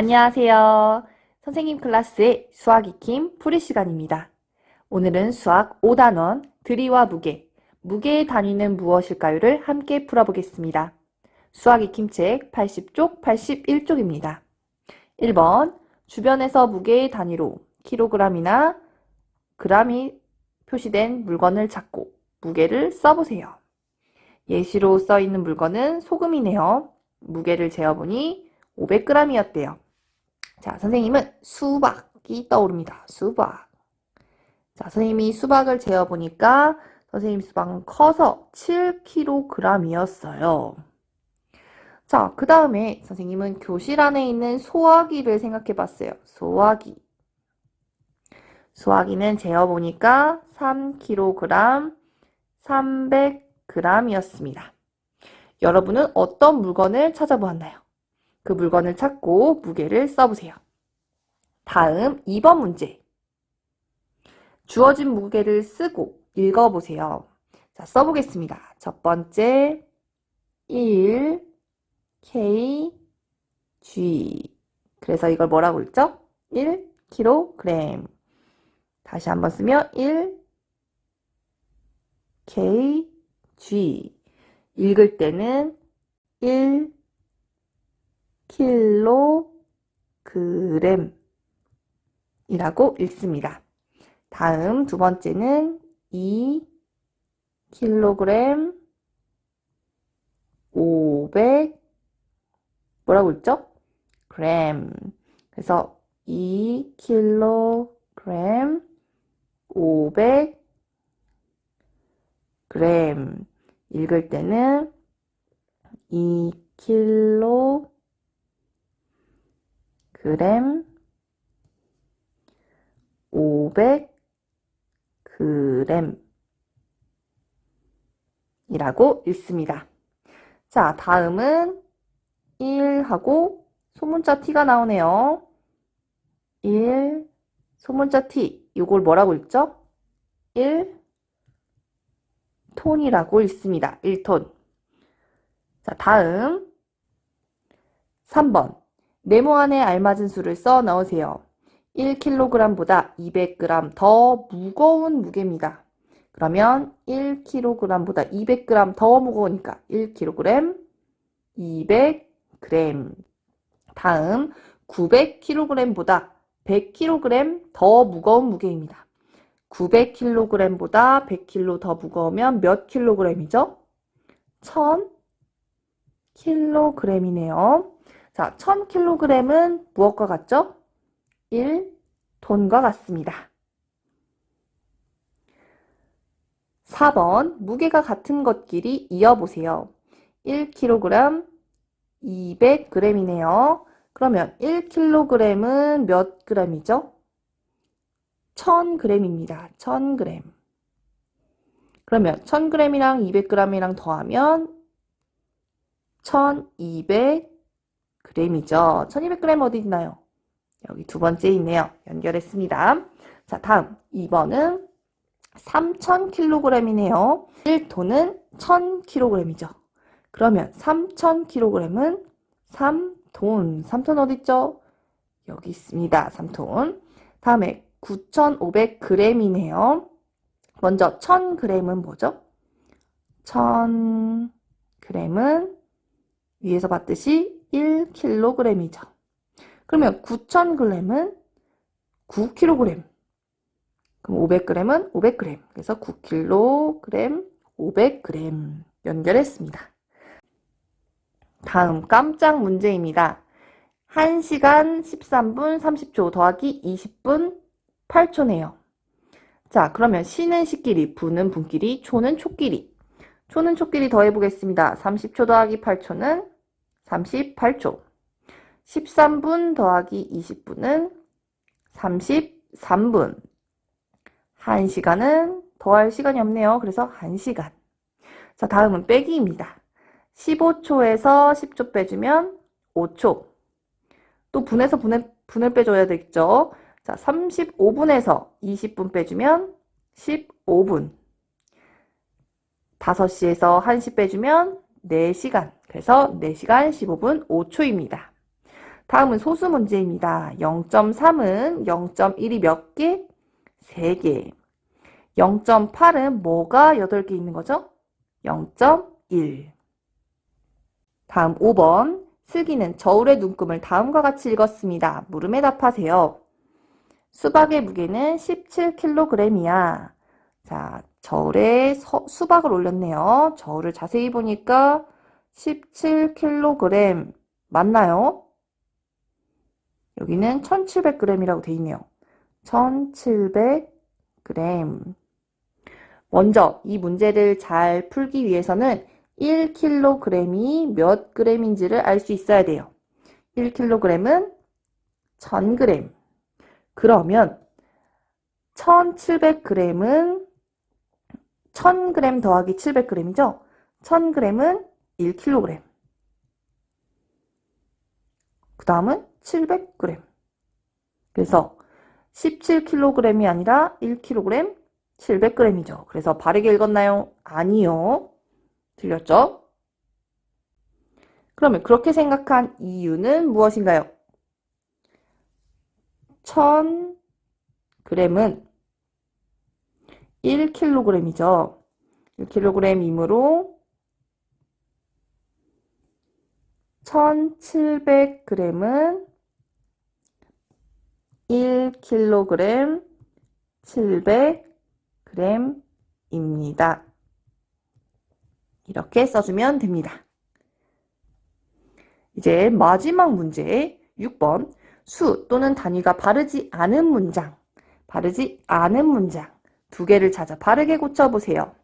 안녕하세요. 선생님 클래스의 수학 익힘 풀이 시간입니다. 오늘은 수학 5단원 들이와 무게, 무게의 단위는 무엇일까요를 함께 풀어보겠습니다. 수학 익힘책 80쪽 81쪽입니다. 1번 주변에서 무게의 단위로 킬로그램이나 그람이 표시된 물건을 찾고 무게를 써보세요. 예시로 써 있는 물건은 소금이네요. 무게를 재어보니 500g이었대요. 자, 선생님은 수박이 떠오릅니다. 수박. 자, 선생님이 수박을 재어보니까 선생님 수박은 커서 7kg이었어요. 자, 그 다음에 선생님은 교실 안에 있는 소화기를 생각해 봤어요. 소화기. 소화기는 재어보니까 3kg, 300g이었습니다. 여러분은 어떤 물건을 찾아보았나요? 그 물건을 찾고 무게를 써보세요. 다음 2번 문제. 주어진 무게를 쓰고 읽어보세요. 자, 써보겠습니다. 첫 번째, 1, K, G. 그래서 이걸 뭐라고 읽죠? 1 kg. 다시 한번 쓰면 1 K, G. 읽을 때는 1 킬로그램 이라고 읽습니다. 다음 두 번째는 2 킬로그램 500 뭐라고 읽죠? 그램. 그래서 2 킬로그램 500 그램. 읽을 때는 2 킬로 그램 500 그램 이라고 읽습니다. 자, 다음은 1하고 소문자 T가 나오네요. 1 소문자 T 이걸 뭐라고 읽죠? 1 톤이라고 읽습니다. 1톤. 자, 다음 3번 네모 안에 알맞은 수를 써 넣으세요. 1kg보다 200g 더 무거운 무게입니다. 그러면 1kg보다 200g 더 무거우니까 1kg 200g. 다음 900kg보다 100kg 더 무거운 무게입니다. 900kg보다 100kg 더 무거우면 몇 킬로그램이죠? 1000kg이네요. 자, 1000kg은 무엇과 같죠? 1톤과 같습니다. 4번 무게가 같은 것끼리 이어보세요. 1kg 200g이네요. 그러면 1kg은 몇 g이죠? 1000g입니다. 1000g. 그러면 1000g이랑 200g이랑 더하면 1200g이죠. 1200g 어디 있나요? 여기 두 번째 있네요. 연결했습니다. 자, 다음 2번은 3000kg이네요. 1톤은 1000kg이죠. 그러면 3000kg은 3톤. 3톤 어디 있죠? 여기 있습니다. 3톤. 다음에 9500g이네요. 먼저 1000g은 뭐죠? 1000g은 위에서 봤듯이 1kg이죠. 그러면 9000g은 9kg. 그럼 500g은 500g. 그래서 9kg, 500g 연결했습니다. 다음 깜짝 문제입니다. 1시간 13분 30초 더하기 20분 8초네요. 자, 그러면 시는 시끼리, 분은 분끼리, 초는 초끼리. 초는 초끼리 더해보겠습니다. 30초 더하기 8초는 38초. 13분 더하기 20분은 33분. 1시간은 더할 시간이 없네요. 그래서 1시간. 자, 다음은 빼기입니다. 15초에서 10초 빼주면 5초. 또 분에서 분을, 분을 빼줘야 되겠죠. 자, 35분에서 20분 빼주면 15분. 5시에서 1시 빼주면 4시간. 그래서 4시간 15분 5초입니다. 다음은 소수 문제입니다. 0.3은 0.1이 몇 개? 3개. 0.8은 뭐가 8개 있는 거죠? 0.1. 다음 5번. 슬기는 저울의 눈금을 다음과 같이 읽었습니다. 물음에 답하세요. 수박의 무게는 17kg이야. 자, 저울에 서- 수박을 올렸네요. 저울을 자세히 보니까 17kg 맞나요? 여기는 1700g이라고 돼 있네요. 1700g. 먼저 이 문제를 잘 풀기 위해서는 1kg이 몇 g인지를 알 수 있어야 돼요. 1kg은 1000g. 그러면 1700g은 1000g 더하기 700g이죠? 1000g은 1kg. 그 다음은 700g. 그래서 17kg이 아니라 1kg 700g이죠. 그래서 바르게 읽었나요? 아니요. 틀렸죠? 그러면 그렇게 생각한 이유는 무엇인가요? 1000g은 1kg이죠. 1kg이므로 1700g은 1kg 700g입니다. 이렇게 써주면 됩니다. 이제 마지막 문제 6번 수 또는 단위가 바르지 않은 문장 바르지 않은 문장 두 개를 찾아 바르게 고쳐보세요.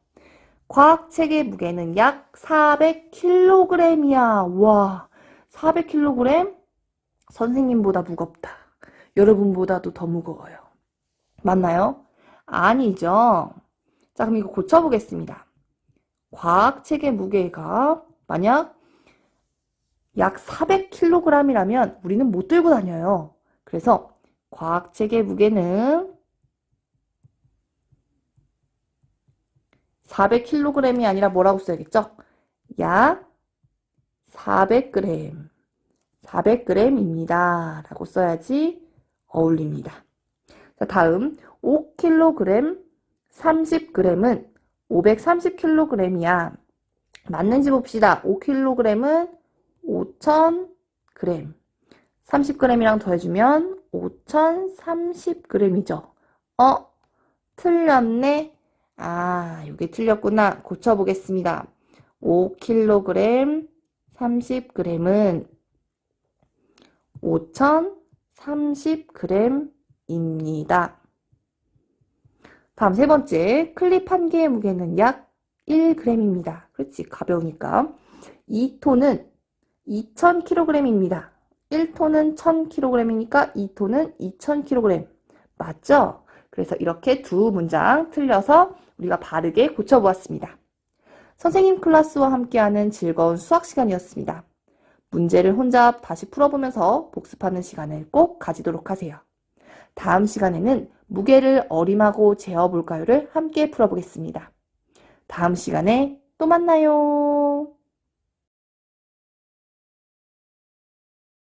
과학책의 무게는 약 400kg이야. 와, 400kg? 선생님보다 무겁다. 여러분보다도 더 무거워요. 맞나요? 아니죠. 자, 그럼 이거 고쳐보겠습니다. 과학책의 무게가 만약 약 400kg이라면 우리는 못 들고 다녀요. 그래서 과학책의 무게는 400kg이 아니라 뭐라고 써야겠죠? 약 400g. 400g입니다. 라고 써야지 어울립니다. 자, 다음 5kg 30g은 530kg이야. 맞는지 봅시다. 5kg은 5000g. 30g이랑 더해주면 5030g이죠. 어? 틀렸네? 아, 이게 틀렸구나. 고쳐보겠습니다. 5kg 30g은 5030g입니다. 다음 세 번째, 클립 한 개의 무게는 약 1g입니다. 그렇지, 가벼우니까. 2톤은 2000kg입니다. 1톤은 1000kg이니까 2톤은 2000kg. 맞죠? 그래서 이렇게 두 문장 틀려서 우리가 바르게 고쳐보았습니다. 선생님 클래스와 함께하는 즐거운 수학 시간이었습니다. 문제를 혼자 다시 풀어보면서 복습하는 시간을 꼭 가지도록 하세요. 다음 시간에는 무게를 어림하고 재어볼까요를 함께 풀어보겠습니다. 다음 시간에 또 만나요.